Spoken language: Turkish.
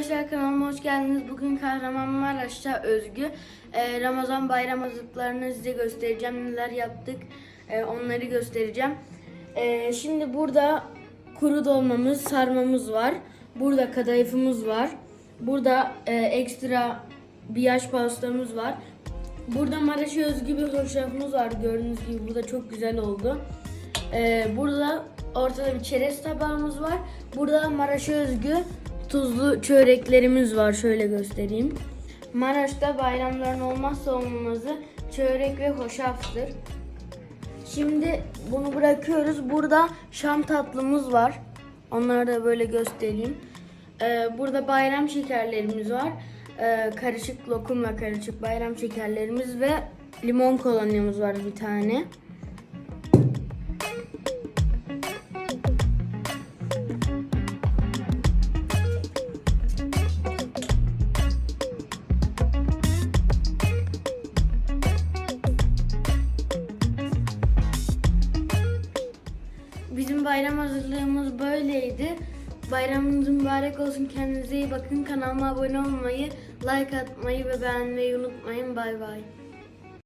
Arkadaşlar kanalıma hoş geldiniz. Bugün Kahramanmaraş'ta Özgü. Ee, Ramazan bayram hazırlıklarını size göstereceğim. Neler yaptık ee, onları göstereceğim. Ee, şimdi burada kuru dolmamız, sarmamız var. Burada kadayıfımız var. Burada e, ekstra bir yaş pastamız var. Burada Maraş'a özgü bir hoşafımız var. Gördüğünüz gibi burada çok güzel oldu. Ee, burada ortada bir çerez tabağımız var. Burada Maraş'a özgü tuzlu çöreklerimiz var. Şöyle göstereyim. Maraş'ta bayramların olmazsa olmazı çörek ve hoşaftır. Şimdi bunu bırakıyoruz. Burada şam tatlımız var. Onları da böyle göstereyim. Ee, burada bayram şekerlerimiz var. Ee, karışık lokumla karışık bayram şekerlerimiz ve limon kolonyamız var bir tane. Bizim bayram hazırlığımız böyleydi. Bayramınız mübarek olsun. Kendinize iyi bakın. Kanalıma abone olmayı, like atmayı ve beğenmeyi unutmayın. Bay bay.